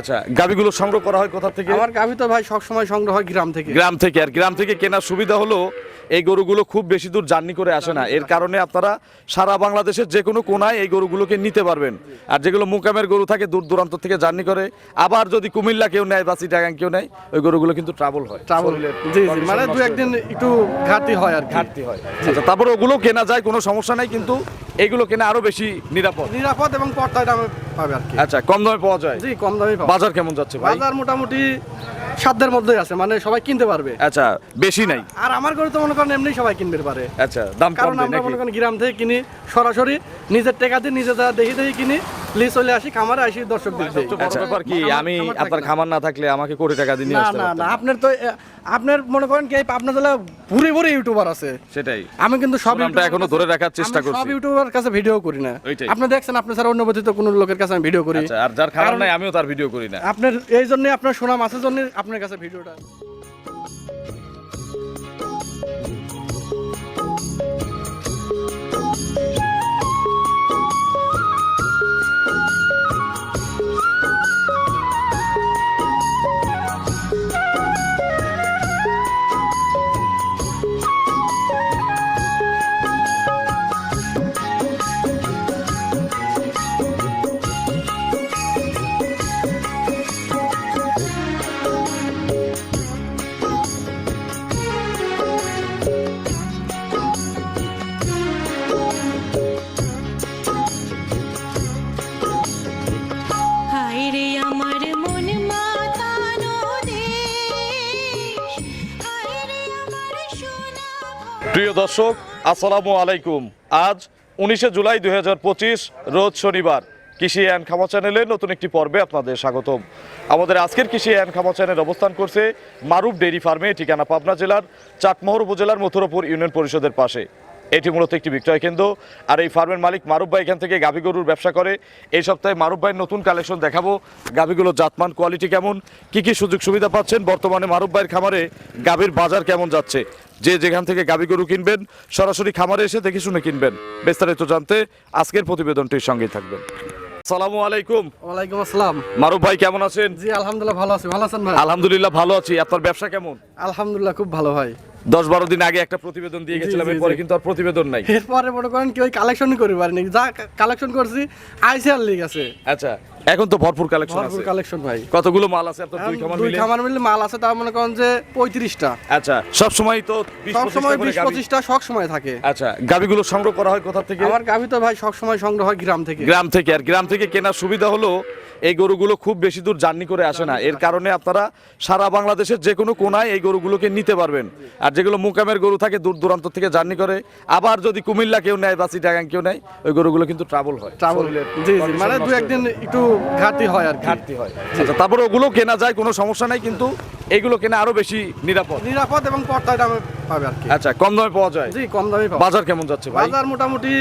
আচ্ছা গাবিগুলো সংগ্রহ করা হয় কোথা থেকে? আমার গাভী তো ভাই সবসময় সংগ্রহ হয় গ্রাম থেকে। গ্রাম থেকে আর গ্রাম থেকে কেনার সুবিধা হলো এই গরুগুলো খুব বেশি দূর জার্নি করে আসে না। এর কারণে আপনারা সারা বাংলাদেশের যে কোনো কোনায় এই গরুগুলোকে নিতে পারবেন। আর যেগুলো মুকামের গরু থাকে দূর দূরান্ত থেকে জার্নি করে। আবার যদি কুমিল্লা কেউ নেয় বা চিটাগাং কেউ নেয় ওই গরুগুলো কিন্তু ট্রাভেল হয়। জি জি মানে দু একদিন একটু ঘাটতি হয় আর ঘাটতি হয়। আচ্ছা তারপরে ওগুলো কেনা যায় কোনো সমস্যা নাই কিন্তু এগুলো কেনা আরও বেশি নিরাপদ। নিরাপদ এবং পর্দায় দামে পাবে আর কি। আচ্ছা কম দামে পাওয়া যায়? জি কম দামে পাবে বাজার কেমন যাচ্ছে ভাই? বাজার মোটামুটি সাধ্যের মধ্যেই আছে মানে সবাই কিনতে পারবে। আচ্ছা বেশি নাই? আর আমার ঘরে তো মনে করেন এমনি সবাই কিনতে পারে। আচ্ছা দাম কম কারণ দেয় আমরা নাকি? মনে করেন গ্রাম থেকে কিনি সরাসরি নিজের টাকা দিয়ে নিজে যা দেখি দেখি কিনি লি চলে আসি খামারে আসি দর্শক আচ্ছা ব্যাপার কি আমি আপনার খামার না থাকলে আমাকে কোটি টাকা দিয়ে নিয়ে না আসতে না না আপনার তো আপনার মনে করেন কি আপনার জেলা ভুরি ভুরি ইউটিউবার আছে। সেটাই। আমি কিন্তু সব এখনও ধরে রাখার চেষ্টা আমি সব ইউটিউবার কাছে ভিডিও করি না। আপনি দেখছেন আপনি ছাড়া অন্য ব্যতীত কোনো লোকের কাছে আমি ভিডিও করি। আচ্ছা আর যার খাবার নাই আমিও তার ভিডিও করি না। আপনার এই জন্য আপনার সুনাম আছে জন্য আপনার কাছে ভিডিওটা দর্শক, আসসালামু আলাইকুম। আজ উনিশে জুলাই দুই হাজার পঁচিশ, রোজ শনিবার। কৃষি অ্যান্ড খামা চ্যানেলে নতুন একটি পর্বে আপনাদের স্বাগতম। আমাদের আজকের কৃষি অ্যান্ড খামা চ্যানেল অবস্থান করছে মারুফ ডেইরি ফার্মে, ঠিকানা পাবনা জেলার চাটমোহর উপজেলার মথুরাপুর ইউনিয়ন পরিষদের পাশে। এটি মূলত একটি বিক্রয় কেন্দ্র। আর এই ফার্মের মালিক মারুফ ভাই এখান থেকে গাভী গরুর ব্যবসা করে। এই সপ্তাহে মারুফ ভাইয়ের নতুন কালেকশন দেখাবো। গাভীগুলোর জাতমান কোয়ালিটি কেমন? কি কি সুযোগ সুবিধা পাচ্ছেন? বর্তমানে মারুফ ভাইয়ের খামারে গাভীর বাজার কেমন যাচ্ছে? যে যেখান থেকে গাভী গরু কিনবেন সরাসরি খামারে এসে দেখে শুনে কিনবেন। বিস্তারিত জানতে আজকের প্রতিবেদনটির সঙ্গেই থাকবেন। আসসালামু আলাইকুম। ওয়ালাইকুম আসসালাম। মারুফ ভাই কেমন আছেন? জি আলহামদুলিল্লাহ ভালো আছি। ভালো আছেন ভাই? আলহামদুলিল্লাহ ভালো আছি। আপনার ব্যবসা কেমন? আলহামদুলিল্লাহ খুব ভালো ভাই। দশ বারো দিন আগে একটা প্রতিবেদন দিয়ে গেছিলাম এরপরে কিন্তু আর প্রতিবেদন নাই। এরপরে মনে করেন কি ওই কালেকশনই করি পারিনি। যা কালেকশন করছি আইসিআর লিগ আছে। আচ্ছা এখন তো ভরপুর কালেকশন ভরপুর আছে। কালেকশন ভাই। কতগুলো মাল আছে? আপনার দুই খামার মিলে? দুই খামার মিলে মাল আছে তার মনে করেন যে পঁয়ত্রিশটা। আচ্ছা সব সময় তো 20 সব সময় টা করে বিশ গাভী- পঁচিশটা সব সময় থাকে। আচ্ছা গাবিগুলো সংগ্রহ করা হয় কোথা থেকে? আমার গাভী তো ভাই সব সময় সংগ্রহ হয় গ্রাম থেকে। গ্রাম থেকে আর গ্রাম থেকে কেনার সুবিধা হলো এই গরুগুলো খুব বেশি দূর জার্নি করে আসে না। এর কারণে আপনারা সারা বাংলাদেশের যে কোনো কোনায় এই গরুগুলোকে নিতে পারবেন। আর যেগুলো মুকামের গরু থাকে দূর দূরান্ত থেকে জার্নি করে আবার যদি কুমিল্লা কেউ নেয় বা চিটাগাং কেউ নেয় ওই গরুগুলো কিন্তু ট্রাভেল হয়। ট্রাভেল জি জি মানে দু একদিন একটু ঘাটতি হয় আর ঘাটতি হয়। আচ্ছা তারপরে ওগুলো কেনা যায় কোনো সমস্যা নাই কিন্তু এগুলো কেনা আরও বেশি নিরাপদ। নিরাপদ এবং পর্দায় দামে পাবে আর কি। আচ্ছা কম দামে পাওয়া যায়? জি কম দামে পাবে বাজার কেমন যাচ্ছে ভাই? বাজার মোটামুটি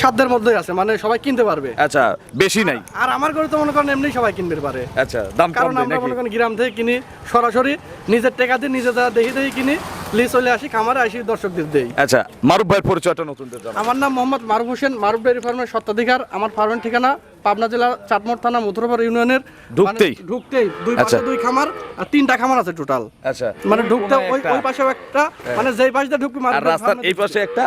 সাধ্যের মধ্যেই আছে মানে সবাই কিনতে পারবে। আচ্ছা বেশি নাই? আর আমার গরু তো মনে করেন এমনি সবাই কিনতে পারে। আচ্ছা দাম কারণ আমরা মনে করেন গ্রাম থেকে কিনি সরাসরি নিজের টাকা দিয়ে নিজে যা দেখি দেখি কিনি লি চলে আসি খামারে আসি দর্শকদের দেই। আচ্ছা মারুফ ভাইয়ের পরিচয়টা নতুনদের আমার নাম মোহাম্মদ মারুফ হোসেন মারুফ ডেয়ারি ফার্মের সত্ত্বাধিকার আমার ফার্মের ঠিকানা পাবনা জেলার চাটমোড় থানা মথুরাপুর ইউনিয়নের। ঢুকতেই? মানে ঢুকতেই দুই আচ্ছা। পাশে দুই খামার আর তিনটা খামার আছে টোটাল আচ্ছা। মানে ঢুকতে ওই একটা। ওই পাশেও একটা মানে যেই পাশে ঢুকবি মারুফ রাস্তার এই পাশে একটা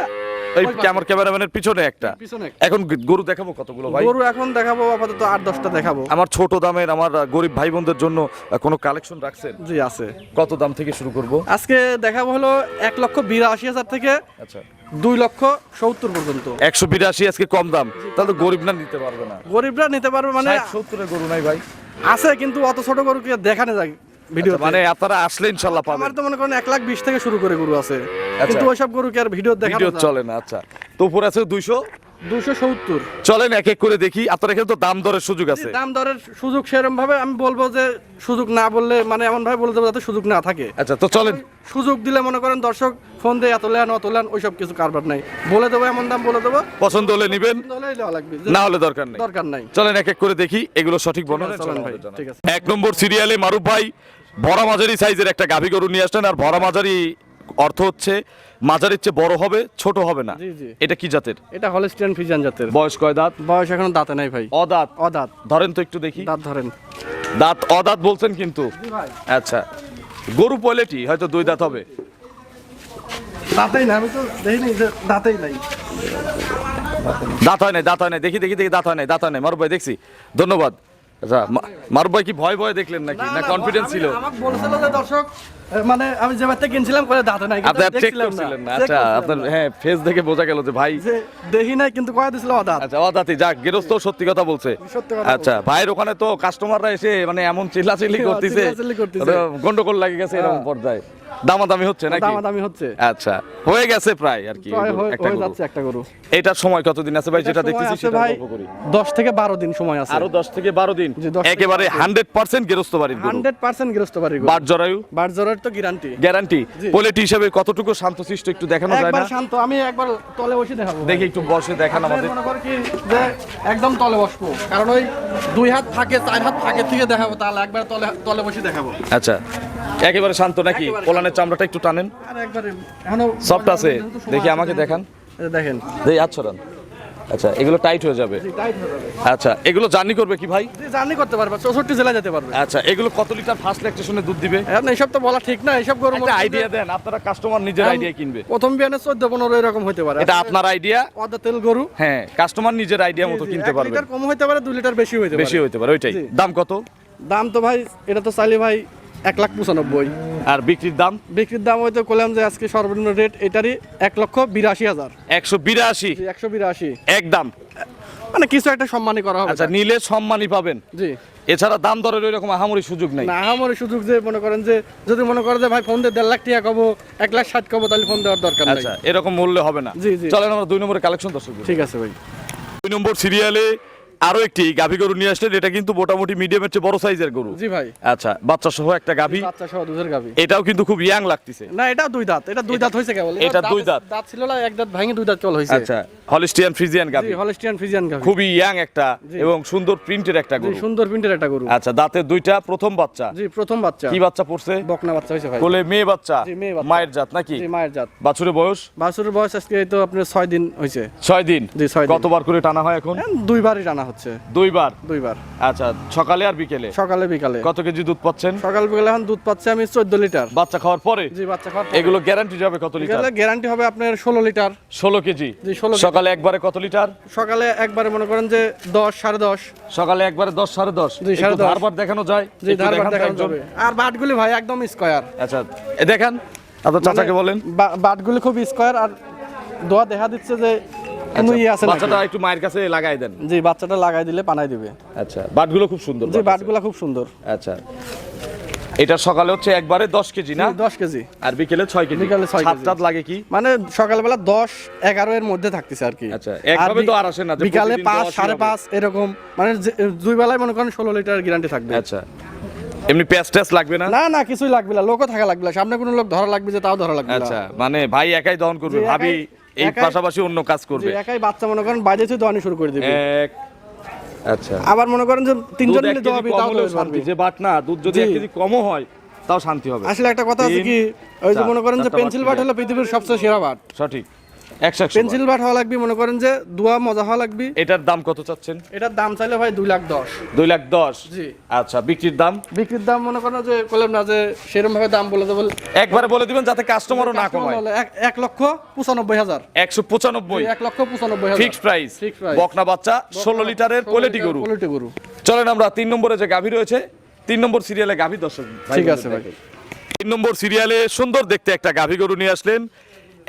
ওই। আমার ক্যামেরাম্যানের পিছনে একটা। পিছনে এখন গরু দেখাবো কতগুলো ভাই? গরু এখন দেখাবো আপাতত আট দশটা দেখাবো। আমার ছোট দামের আমার গরিব ভাই বোনদের জন্য কোনো কালেকশন রাখছেন? জি আছে। কত দাম থেকে শুরু করব? আজকে দেখাবো হলো এক লক্ষ বিরাশি হাজার থেকে আচ্ছা। দুই লক্ষ সত্তর পর্যন্ত। একশো বিরাশি আজকে কম দাম। তাহলে তো গরিব না নিতে পারবে না। গরিবরা নিতে পারবে মানে সত্তরের গরু নাই ভাই। আছে কিন্তু অত ছোট গরু দেখানো যায়? ভিডিও আচ্ছা, মানে আপনারা আসলে ইনশাল্লাহ আমার তো মনে করেন এক লাখ বিশ থেকে শুরু করে গরু আছে। কিন্তু ওইসব গরু কি আর ভিডিও দেখা চলে না আচ্ছা। তো উপর আছে দুইশো দুশো সত্তর। চলেন এক এক করে দেখি আপনার এখানে তো দাম দরের সুযোগ আছে। দাম দরের সুযোগ সেরকম ভাবে আমি বলব যে সুযোগ না বললে মানে এমন ভাবে বলে দেবো যাতে সুযোগ না থাকে। আচ্ছা তো চলেন। সুযোগ দিলে মনে করেন দর্শক ফোন দিয়ে এত লেন অত লেন ওইসব কিছু কারবার নাই। বলে দেবো এমন দাম বলে দেবো। পছন্দ হলে নিবেন না হলে দরকার নেই। দরকার নাই। চলেন এক এক করে দেখি এগুলো সঠিক বর্ণনা চলেন ভাই, ঠিক আছে। এক নম্বর সিরিয়ালে মারুফ ভাই ভরা মাঝারি সাইজের একটা গাভী গরু নিয়ে আসলেন আর ভরা মাঝারি অর্থ হচ্ছে মাঝারির চেয়ে বড় হবে ছোট হবে না। জি, জি। এটা কি জাতের? এটা হলিস্টিয়ান ফিজিয়ান জাতের। বয়স কয় দাঁত? বয়স এখন দাঁতে নাই ভাই। অদাঁত। অদাঁত। ধরেন তো একটু দেখি। দাঁত ধরেন। দাঁত অদাঁত বলছেন কিন্তু। আচ্ছা। গরু পয়লেটি হয়তো দুই দাঁত হবে। দাঁতেই না আমি তো দেখিনি দাঁতেই নাই। দাঁত হয় নাই দাঁত হয় নাই। দেখি দেখি দেখি দাঁত হয় নাই দাঁত হয় নাই। মারুফ ভাই দেখছি। ধন্যবাদ। আচ্ছা মারুফ ভাই কি ভয় ভয় দেখলেন নাকি? না কনফিডেন্স ছিল? আমাকে বলেছিল যে দর্শক মানে আমি যে বাচ্চা কিনছিলাম করে দাঁতে নাই আপনি চেক করছিলেন না। আচ্ছা আপনার হ্যাঁ ফেস দেখে বোঝা গেল যে ভাই দেখি নাই কিন্তু কয়া দিছিল অদাত। আচ্ছা অদাতি যাক গেরস্ত সত্যি কথা বলছে। সত্যি কথা আচ্ছা ভাইয়ের ওখানে তো কাস্টমাররা এসে মানে এমন চিল্লাচিল্লি করতেছে। গন্ডগোল লাগে গেছে এরকম হ্যাঁ। পর্যায়ে। দামাদামি হচ্ছে নাকি? দামাদামি হচ্ছে। আচ্ছা হয়ে গেছে প্রায় আর কি একটা গরু। যাচ্ছে একটা গরু। সময় কতদিন আছে ভাই? যেটা দেখতেছি সেটা ভাই গল্প করি। দশ থেকে বারো দিন সময় আছে। আরও দশ থেকে বারো দিন? একেবারে বারো দিন। হান্ড্রেড বাড়ির গরু। হান্ড্রেড পার্সেন্ট গৃহস্থ বাড়ি বাট জরায়ু? বার তো গ্যারান্টি গ্যারান্টি। পোলেটি হিসেবে কতটুকু শান্তশিষ্ট একটু দেখানো যায় একবার শান্ত আমি একবার তলে বসে দেখাবো দেখি একটু বসে দেখান আমাদের। মনে করে কি যে একদম তলে বসবো? কারণ ওই দুই হাত থাকে চার হাত থাকে থেকে দেখাবো তাহলে একবার তলে তলে বসে দেখাবো। আচ্ছা। একেবারে শান্ত নাকি? একেবারে পোলানের চামড়াটা একটু টানেন। সফট আছে। দেখি আমাকে দেখান। দেখেন। আচ্ছা রান আচ্ছা এগুলো টাইট হয়ে যাবে। আচ্ছা এগুলো জার্নি করবে কি ভাই? জার্নি করতে পারবে চৌষট্টি জেলা যেতে পারবে। আচ্ছা এগুলো কত লিটার ফার্স্ট ল্যাকটেশনে দুধ দিবে? এইসব তো বলা ঠিক না এইসব গরু আইডিয়া দেন আপনারা কাস্টমার নিজের আইডিয়া কিনবে। প্রথম বিয়ানে চোদ্দ পনেরো এরকম হতে পারে। এটা আপনার আইডিয়া অদা তেল গরু। হ্যাঁ কাস্টমার নিজের আইডিয়া মতো কিনতে পারবে লিটার কম হতে পারে দুই লিটার বেশি হতে বেশি পারে। হইতে পারে ওইটাই। দাম কত? দাম তো ভাই এটা তো চাইলে ভাই এক লাখ পঁচানব্বই। আর বিক্রির দাম? বিক্রির দাম হয়তো করলাম যে আজকে সর্বনিম্ন রেট এটারই এক লক্ষ বিরাশি হাজার। একশো বিরাশি? একশো বিরাশি। একদম মানে কিছু একটা সম্মানই করা হবে। আচ্ছা নিলে সম্মানই পাবেন। জি। এছাড়া দাম দরের ওইরকম আহামরি সুযোগ নেই। না আমার সুযোগ যে মনে করেন যে যদি মনে করেন যে ভাই ফোন দিয়ে দেড় লাখ টাকা কবো এক লাখ ষাট কবো তাহলে ফোন দেওয়ার দরকার নেই। আচ্ছা এরকম মূল্য হবে না। জি, জি। চলেন আমরা দুই নম্বরের কালেকশন দর্শক ঠিক আছে ভাই। দুই নম্বর সিরিয়ালে আরও একটি গাভী গরু নিয়ে আসলেন এটা কিন্তু মোটামুটি মিডিয়ামের চেয়ে বড় সাইজের গরু। জি ভাই। আচ্ছা বাচ্চা সহ একটা গাভী। বাচ্চা সহ দুধের গাবি এটাও কিন্তু খুব ইয়াং লাগতেছে। না এটা দুই দাঁত এটা দুই দাঁত হয়েছে কেবল। এটা দুই দাঁত। দাঁত। ছিল না এক দাঁত ভাঙে দুই দাঁত কেবল হয়েছে। আচ্ছা হলিস্টিয়ান ফ্রিজিয়ান গাভী। জি হলিস্টিয়ান ফ্রিজিয়ান গাবি খুবই ইয়াং একটা। এবং সুন্দর প্রিন্টের একটা গরু। সুন্দর প্রিন্টের একটা গরু। আচ্ছা দাঁতে দুইটা প্রথম বাচ্চা। জি প্রথম বাচ্চা। কি বাচ্চা পড়ছে? বকনা বাচ্চা হয়েছে ভাই। কোলে মেয়ে বাচ্চা। জি, মেয়ে বাচ্চা। মায়ের জাত নাকি? জি মায়ের জাত। বাছুরের বয়স? বাছুরের বয়স আজকে তো আপনার ছয় দিন হয়েছে। ছয় দিন। জি, ছয় দিন। কতবার করে টানা হয় এখন? এখন দুইবারই টানা হচ্ছে। দুইবার? দুইবার। আচ্ছা সকালে আর বিকেলে? সকালে বিকালে। কত কেজি দুধ পাচ্ছেন? সকাল বিকালে এখন দুধ পাচ্ছে আমি চোদ্দ লিটার। বাচ্চা খাওয়ার পরে? জি বাচ্চা খাওয়ার এগুলো গ্যারান্টি যাবে কত লিটার? গ্যারান্টি হবে আপনার ষোলো লিটার। ষোলো কেজি? জি, 16 সকালে একবারে কত লিটার? সকালে একবারে মনে করেন যে দশ সাড়ে দশ। সকালে একবারে দশ সাড়ে দশ? জি, সাড়ে একটু দশ। ধারবার দেখানো যায়? জি ধারবার দেখানো যাবে। আর বাটগুলি ভাই একদম স্কোয়ার আচ্ছা এ দেখান আপনার চাচাকে বলেন। বাটগুলি খুব স্কোয়ার আর দোয়া দেখা দিচ্ছে যে। বাচ্চাটা একটু মায়ের কাছে লাগাই দেন। জি বাচ্চাটা লাগাই দিলে পানাই দিবে। আচ্ছা বাটগুলো খুব সুন্দর জি বাট। খুব সুন্দর। আচ্ছা। এটা সকালে হচ্ছে একবারে দশ কেজি না? দশ কেজি। আর বিকেলে ছয় কেজি। বিকেলে ছয় কেজি। টাত লাগে কি? মানে সকালবেলা দশ এগারো এর মধ্যে থাকতেছে আর কি। আচ্ছা, একভাবে তো আর আসে না বিকালে পাঁচ সাড়ে পাঁচ এরকম। মানে দুই বেলায় মনে করেন ষোলো লিটার গ্যারান্টি থাকবে। আচ্ছা। এমনি প্যাস ট্যাস লাগবে না? না না কিছুই লাগবে না। লোকও থাকা লাগবে না। সামনে কোনো লোক ধরা লাগবে যে তাও ধরা লাগবে আচ্ছা মানে ভাই একাই দহন করবে ভাবি এই একাই- পাশাপাশি অন্য কাজ করবে। একাই বাচ্চা মনে করেন বাইরে থেকে দোয়ানি শুরু করে দিবে। এক আচ্ছা। আবার মনে করেন যে তিনজন মিলে দোয়া দোয়াবি তাও শান্তি। যে বাট না দুধ যদি। এক কেজি কমও হয় তাও শান্তি হবে। আসলে একটা কথা আছে কি ওই যে মনে করেন যে পেন্সিল বাট হলো পৃথিবীর সবচেয়ে সেরা বাট। সঠিক। পেন্সিল বাট হওয়া লাগবে মনে করেন যে দোয়া মজা হওয়া লাগবে। এটার দাম কত চাচ্ছেন? এটার দাম চাইলে ভাই দুই লাখ দশ। দুই লাখ দশ? জি। আচ্ছা বিক্রির দাম? বিক্রির দাম মনে করেন যে বললাম না যে সেরকম ভাবে দাম বলে দেবো। একবারে বলে দিবেন যাতে কাস্টমারও না কমায়। এক লক্ষ পঁচানব্বই হাজার। একশো পঁচানব্বই। এক লক্ষ পঁচানব্বই হাজার। Fixed price. বকনা বাচ্চা ষোলো লিটারের কোয়ালিটি গরু। কোয়ালিটি গরু। চলেন আমরা তিন নম্বরে যে গাভী রয়েছে তিন নম্বর সিরিয়ালে গাভী দর্শক ঠিক আছে ভাই। তিন নম্বর সিরিয়ালে সুন্দর দেখতে একটা গাভী গরু নিয়ে আসলেন।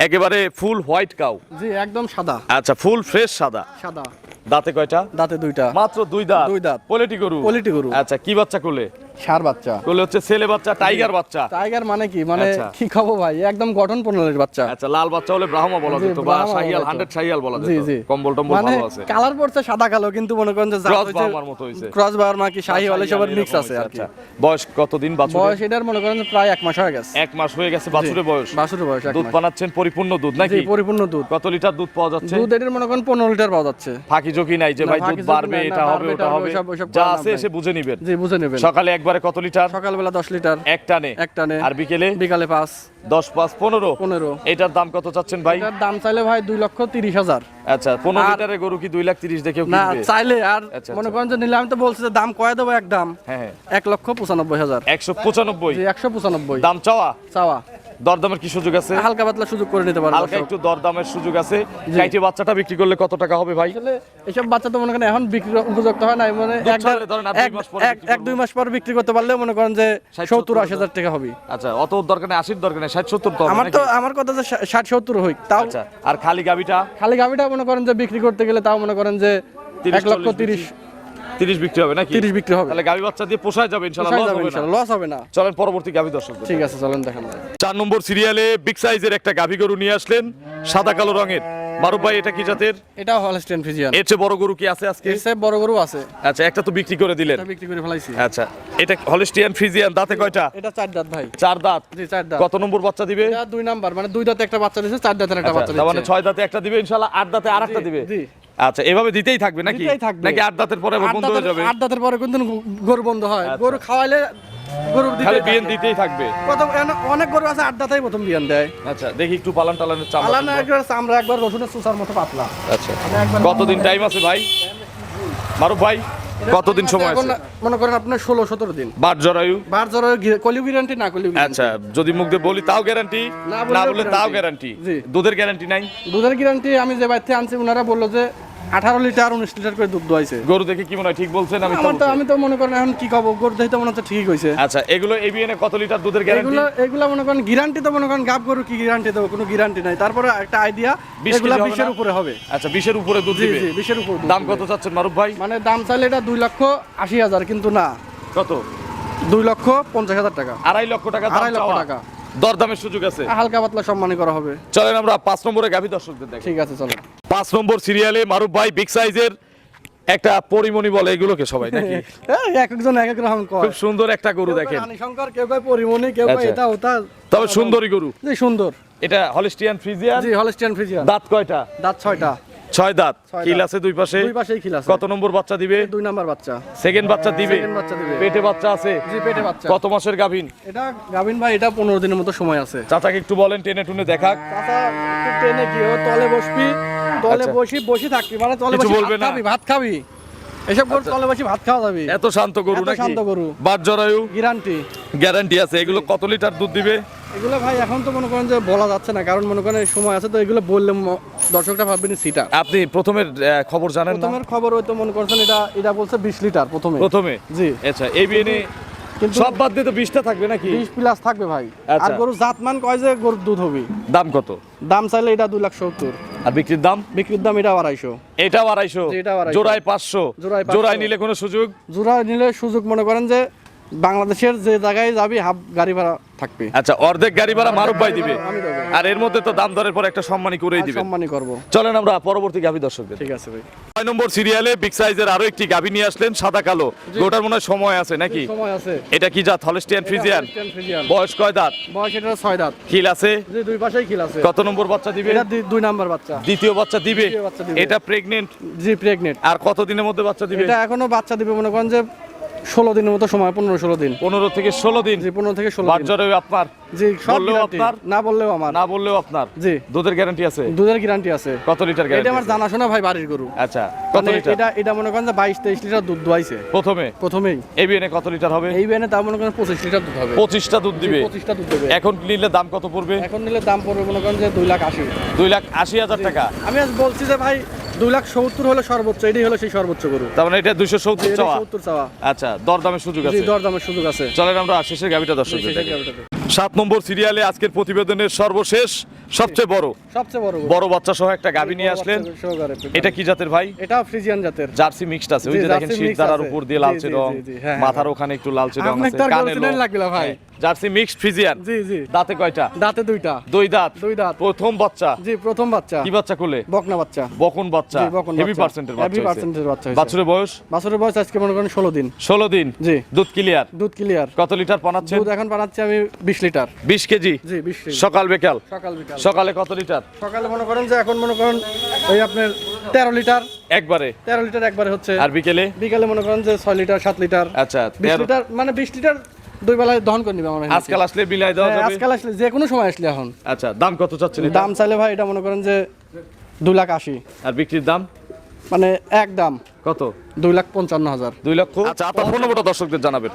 একেবারে ফুল হোয়াইট কাউ। জি একদম সাদা। আচ্ছা ফুল ফ্রেশ সাদা। সাদা। দাঁতে কয়টা? দাঁতে দুইটা। মাত্র দুই দাঁত। দুই দাঁত। পলিটি গরু। পলিটি গরু। আচ্ছা কি বাচ্চা কোলে সার বাচ্চা। হচ্ছে ছেলে বাচ্চা টাইগার বাচ্চা। টাইগার মানে কি? মানে আচ্ছা। কি খাব ভাই? একদম গঠন প্রণালীর বাচ্চা। আচ্ছা লাল বাচ্চা হলে ব্রাহ্মা বলা যেত বা শাহিয়াল বলা যেত। হান্ড্রেড শাহিয়াল বলা যেত। জি। কম্বল টম্বল মানে ভালো আছে। কালার পড়ছে সাদা কালো কিন্তু মনে করেন যে Cross বার্মার মতো হইছে। ক্রস বার্মা কি হলে সবার মিক্স আছে আর কি। আচ্ছা। বয়স কতদিন বাছুরের বয়স এটার মনে করেন প্রায় এক মাস হয়ে গেছে। এক মাস হয়ে গেছে বাছুরের বয়স। বাছুরের বয়স দুধ বানাচ্ছেন পরিপূর্ণ দুধ নাকি? পরিপূর্ণ দুধ। কত লিটার দুধ পাওয়া যাচ্ছে? দুধ এটার মনে করেন পনেরো লিটার পাওয়া যাচ্ছে। ফাঁকি ঝুঁকি নাই যে ভাই দুধ বাড়বে এটা হবে ওটা হবে যা আছে বুঝে নিবেন। জি বুঝে নেবেন। সকালে একবার একবারে কত লিটার? সকালবেলা দশ লিটার। এক টানে। এক টানে। আর বিকেলে? বিকালে পাঁচ। দশ পাঁচ পনেরো? পনেরো। এটার দাম কত চাচ্ছেন ভাই? এটার দাম চাইলে ভাই দুই লক্ষ তিরিশ হাজার। আচ্ছা পনেরো লিটারের গরু কি দুই লাখ তিরিশ দেখেও না চাইলে আর আচ্ছা, মনে আচ্ছা। করেন যে নিলে আমি তো বলছি যে দাম কয়ে দেবো এক দাম। হ্যাঁ হ্যাঁ। এক লক্ষ পঁচানব্বই হাজার। একশো পঁচানব্বই? একশো পঁচানব্বই। দাম চাওয়া? চাওয়া। দরদামের কি সুযোগ আছে? হালকা পাতলা সুযোগ করে নিতে পারব হালকা একটু দরদামের সুযোগ আছে। কাইটে বাচ্চাটা বিক্রি করলে কত টাকা হবে ভাই? আসলে এসব বাচ্চা তো মনে করেন এখন বিক্রি উপযুক্ত হয় না মানে এক দুই এক- মাস এক- দুই মাস পর বিক্রি করতে পারলে মনে করেন যে সত্তর আশি হাজার টাকা। হবে। আচ্ছা অত দরকার নেই আশির দরকার নেই ষাট সত্তর তো আমার তো আমার কথা যে ষাট সত্তর হই তাও আচ্ছা আর খালি গাবিটা খালি গাভিটা মনে করেন যে বিক্রি করতে গেলে তাও মনে করেন যে 30, এক লক্ষ 40 তিরিশ তিরিশ বিক্রি হবে নাকি? তিরিশ বিক্রি হবে। তাহলে গাবি বাচ্চা দিয়ে পোষায় যাবে ইনশাআল্লাহ লস হবে না। লস হবে না। চলেন পরবর্তী গাবি দর্শক ঠিক আছে চলেন দেখান। চার নম্বর সিরিয়ালে বিগ সাইজের একটা গাভী গরু নিয়ে আসলেন সাদা কালো রঙের। মারুফ ভাই এটা কি জাতের? এটা হলস্টেন ফিজিয়ান এর চেয়ে বড় গরু কি আছে আজকে? এর চেয়ে বড় গরু আছে। আচ্ছা একটা তো বিক্রি করে দিলেন। এটা বিক্রি করে ফেলাইছি। আচ্ছা এটা হলিস্টিয়ান ফ্রিজিয়ান দাঁতে কয়টা? এটা চার দাঁত ভাই। চার দাঁত? জি চার দাঁত। কত নম্বর বাচ্চা দিবে? এটা দুই নাম্বার মানে দুই দাঁতে একটা বাচ্চা দিয়েছে চার দাঁতের একটা আচ্ছা, বাচ্চা তার মানে ছয় দাঁতে একটা দিবে ইনশাআল্লাহ আট দাঁতে আর একটা দিবে? জি। আচ্ছা এভাবে দিতেই থাকবে নাকি। নাকি আট দাঁতের পরে বন্ধ হয়ে যাবে? আট দাঁতের পরে কিন্তু গরু বন্ধ হয়। আচ্ছা। গরু খাওয়াইলে গরু খালি বিয়েন দিতেই থাকবে। কত অনেক গরু আছে আট দাঁতাই প্রথম বিয়ান দেয়। আচ্ছা দেখি একটু পালান টালানের চামড়া আলাদা একবার চামড়া একবার রসুনের সুসার মতো পাতলা। আচ্ছা কতদিন টাইম আছে ভাই? মারুফ ভাই কতদিন সময় আছে? মনে করেন আপনার ষোলো সতেরো দিন। বাট জরায়ু? বার কলিউ গ্যারান্টি না কলিউ আচ্ছা যদি মুখ দিয়ে বলি তাও গ্যারান্টি না বললে তাও। গ্যারান্টি দুধের গ্যারান্টি নাই? দুধের গ্যারান্টি আমি যে বাড়িতে আনছি ওনারা বলল যে আঠারো লিটার উনিশ লিটার করে দুধ দোয়াইছে। গরু দেখে কি মনে হয় ঠিক বলছেন? আমি আমার তো আমি তো মনে করেন এখন কি খাব গরু দেখতে মনে হচ্ছে ঠিক হয়েছে আচ্ছা এগুলো এবিএন কত লিটার দুধের গ্যারান্টি এগুলো এগুলো মনে করেন গ্যারান্টি তো মনে করেন গাব গরু কি গ্যারান্টি দেবো? কোনো গ্যারান্টি নাই। তারপরে একটা আইডিয়া 20 এগুলো বিশের উপরে হবে। আচ্ছা বিশের উপরে দুধ দিবে। জি বিশের উপর দাম কত চাচ্ছেন মারুফ ভাই? মানে দাম চাইলে এটা দুই লক্ষ আশি হাজার কিন্তু না। কত? দুই লক্ষ পঞ্চাশ হাজার টাকা। আড়াই লক্ষ টাকা আড়াই লক্ষ টাকা। দরদামের সুযোগ আছে। হালকা পাতলা সম্মানী করা হবে। চলেন আমরা পাঁচ নম্বরে গাভী দর্শকদের দেখি। ঠিক আছে চলো। পাঁচ নম্বর সিরিয়ালে মারুফ ভাই বিগ সাইজের একটা পরিমণি বলে এগুলোকে সবাই নাকি? এক একজন এক এক রকম খুব সুন্দর একটা গরু দেখেন। শঙ্কর কেউ কয় পরিমণি কেউ কয় আচ্ছা। এটা ওটা। তবে সুন্দরী গরু। জি সুন্দর। এটা হলিস্টিয়ান ফ্রিজিয়ান? জি হলস্টিয়ান ফ্রিজিয়ান। দাঁত কয়টা? দাঁত ছয়টা। ছয় দাঁত। কিল আছে দুই পাশে। দুই পাশেই খিল আছে। কত নম্বর বাচ্চা দিবে? দুই নাম্বার বাচ্চা। সেকেন্ড বাচ্চা দিবে। Second বাচ্চা দিবে। পেটে বাচ্চা আছে। জি পেটে বাচ্চা। কত মাসের গাভিন? এটা গাভিন ভাই এটা পনেরো দিনের মতো সময় আছে। চাচাকে একটু বলেন টেনে টুনে দেখাক। চাচা একটু ট্রেনে গিয়ে তলে বসবি তলে আচ্ছা। বসি বসি থাকবি মানে তলে বসি? খাবি ভাত খাবি। এসব গরু তলে বসি ভাত খাওয়া যাবি। এত শান্ত গরু নাকি? শান্ত গরু। বাট জরায়ু গ্যারান্টি। গ্যারান্টি আছে। এগুলো কত লিটার দুধ দিবে? এগুলো ভাই এখন তো মনে করেন যে বলা যাচ্ছে না কারণ মনে করেন সময় আছে তো এগুলো বললে দর্শকরা ভাববেন সিটা। আপনি প্রথমের খবর জানেন না? প্রথমের খবর হয়তো মনে করছেন এটা এটা বলছে বিশ লিটার প্রথমে। প্রথমে? জি। আচ্ছা এই বিয়ে সব বাদ দিয়ে তো থাকবে নাকি? বিশ প্লাস থাকবে ভাই। আর আচ্ছা। গরু জাতমান কয় যে গরুর দুধ হবে? দাম কত? দাম চাইলে এটা দুই লাখ সত্তর। আর বিক্রির দাম? বিক্রির দাম এটা আড়াইশো। এটাও আড়াইশো? জোড়ায় পাঁচশো? জোড়ায়। নিলে কোনো সুযোগ? জোড়া নিলে সুযোগ মনে করেন যে বাংলাদেশের যে জায়গায় যাবি হাফ গাড়ি ভাড়া থাকবে। আচ্ছা অর্ধেক গাড়ি ভাড়া মারুফ ভাই দিবে। আর এর মধ্যে তো দাম দরের পর একটা সম্মানী করেই দিবে। সম্মানই করব। চলেন আমরা পরবর্তী গাভী দর্শকদের। ঠিক আছে ভাই। ছয় নম্বর সিরিয়ালে বিগ সাইজের আরও একটি গাভী নিয়ে আসলেন সাদা কালো। ওটার মনে সময় আছে নাকি? সময় আছে। এটা কি জাত? হলিস্টিয়ান ফ্রিজিয়ান বয়স কয় দাঁত? বয়স এটা ছয় দাঁত। খিল আছে? যে দুই পাশেই খিল আছে। কত নম্বর বাচ্চা দিবে? এটা দুই নাম্বার বাচ্চা। দ্বিতীয় বাচ্চা দিবে। এটা প্রেগনেন্ট জি প্রেগনেন্ট আর কত দিনের মধ্যে বাচ্চা দিবে? এটা এখনও বাচ্চা দিবে মনে করেন যে ষোলো দিনের মতো সময় পনেরো ষোলো দিন। পনেরো থেকে ষোলো দিন। পনেরো থেকে ষোলো বাচ্চার আপনার জি সব বললেও guarantee। আপনার? না বললেও আমার। না বললেও আপনার? জি। দুধের গ্যারান্টি আছে? দুধের গ্যারান্টি আছে। কত লিটার এটা গ্যারান্টি জানাশোনা ভাই বাড়ির গরু। আচ্ছা কত মানে লিটার? এটা এটা মনে করেন যে বাইশ তেইশ লিটার দুধ দোয়াইছে। প্রথমে? প্রথমেই। এবিএনে কত লিটার হবে? এই বেনে তাও মনে করেন পঁচিশ লিটার দুধ হবে। পঁচিশটা দুধ দিবে? পঁচিশটা দুধ দেবে। এখন নিলে দাম কত পড়বে? এখন নিলে দাম পড়বে মনে করেন যে দুই লাখ আশি। দুই লাখ আশি হাজার টাকা। আমি আজ বলছি যে ভাই দুই লাখ সত্তর হলো সর্বোচ্চ এটাই হলো সেই সর্বোচ্চ গরু। তার মানে এটা দুইশো সত্তর চাওয়া? সত্তর চাওয়া। আচ্ছা দরদামের সুযোগ জি আছে। দরদামের সুযোগ আছে। চলেন আমরা শেষের গাভিটা দর্শক। সাত নম্বর সিরিয়ালে আজকের প্রতিবেদনের সর্বশেষ সবচেয়ে বড়। সবচেয়ে বড় বড় বাচ্চা সহ একটা গাবি নিয়ে আসলেন। এটা কি জাতের ভাই? এটা ফ্রিজিয়ান জাতের। জার্সি মিক্সড আছে। ওই যে দেখেন শীত উপর দিয়ে লালচে রং। হ্যাঁ, মাথার হ্যাঁ। ওখানে একটু লালচে রং আছে। কানে লাগবে ভাই। জার্সি মিক্সড ফিজিয়ান জি জি। দাঁতে কয়টা? দাঁতে দুইটা। দুই দাঁত। দুই দাঁত। প্রথম বাচ্চা। জি প্রথম বাচ্চা। কি বাচ্চা কোলে? বকনা বাচ্চা। বকন বাচ্চা। হেভি পার্সেন্টের বাচ্চা। percent এর বাচ্চা। বাছুরের বয়স? বাছুরের বয়স আজকে মনে করেন ষোলো দিন। ষোলো দিন? জি। দুধ ক্লিয়ার দুধ ক্লিয়ার কত লিটার পানাচ্ছেন দুধ এখন বানাচ্ছি আমি বিশ লিটার। বিশ কেজি? জি বিশ লিটার সকাল বিকাল? সকাল বিকাল। সকালে কত লিটার? সকালে মনে করেন যে এখন মনে করেন ওই আপনার তেরো লিটার। একবারে? তেরো লিটার একবারে হচ্ছে। আর বিকেলে? বিকালে মনে করেন যে ছয় লিটার সাত লিটার। আচ্ছা বিশ তেরো- লিটার মানে বিশ লিটার দুই বেলায় দহন করে নিবে আমার আজকাল আসলে বিলাই দেওয়া হ্যাঁ, যাবে? আজকাল আসলে যে কোনো সময় আসলে এখন। আচ্ছা দাম কত চাচ্ছেন দাম চাইলে ভাই এটা মনে করেন যে দুই লাখ আশি। আর বিক্রির দাম? মানে এক দাম। কত? দুই লাখ পঞ্চান্ন হাজার। দুই লক্ষ? আচ্ছা আপনার ফোন নম্বরটা দর্শকদের জানাবেন।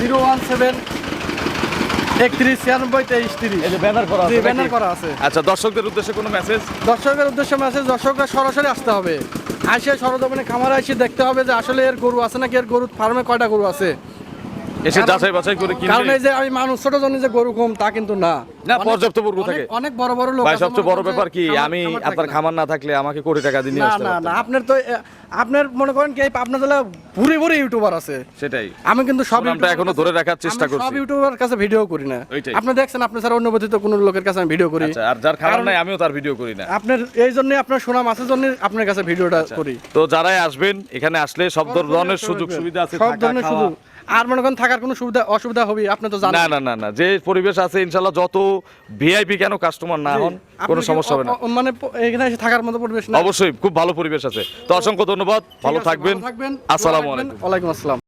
জিরো ওয়ান সেভেন একত্রিশ ছিয়ানব্বই তেইশ তিরিশ। যে ব্যানার করা আছে ব্যানার করা আছে। আচ্ছা দর্শকদের উদ্দেশ্যে কোনো মেসেজ দর্শকের উদ্দেশ্যে মেসেজ দর্শকরা সরাসরি আসতে হবে। আসে সরদমনে খামারে এসে দেখতে হবে যে আসলে এর গরু আছে নাকি এর গরু ফার্মে কয়টা গরু আছে। এসে যাচাই বাছাই করে কারণ এই যে আমি মানুষ ছোট জন্য যে গরু কম তা কিন্তু না। না, পর্যাপ্ত গরু থাকে। অনেক বড় বড় লোক ভাই সবচেয়ে বড় ব্যাপার কি আমি আপনার খামার না থাকলে আমাকে কোটি টাকা দিয়ে না আসতে না না আপনার তো আপনার মনে করেন কি পাবনা জেলা ভুরি ভুরি ইউটিউবার আছে। সেটাই। আমি কিন্তু সব ইউটিউবার এখনও ধরে রাখার চেষ্টা আমি সব ইউটিউবার কাছে ভিডিও করি না। আপনি দেখছেন আপনি স্যার অন্য ব্যতীত কোনো লোকের কাছে আমি ভিডিও করি। আচ্ছা আর যার খাবার কারণ- নাই আমিও তার ভিডিও করি না। আপনার এই জন্য আপনার সুনাম আছে জন্য আপনার কাছে ভিডিওটা আচ্ছা। করি। তো যারাই আসবেন এখানে আসলে সব ধরনের সুযোগ সুবিধা আছে সব ধরনের সুযোগ। আর মনে করেন থাকার কোনো সুবিধা অসুবিধা হবে আপনি তো জানেন। না না না যে পরিবেশ আছে ইনশাআল্লাহ যত ভিআইপি কেন কাস্টমার না হন কোনো সমস্যা হবে না। মানে এখানে এসে থাকার মতো পরিবেশ না? অবশ্যই খুব ভালো পরিবেশ আছে। তো অসংখ্য ধন্যবাদ ভালো থাকবেন। থাকবেন। আসসালামু আলাইকুম ওয়া আলাইকুম। ওয়ালাইকুম আসসালাম।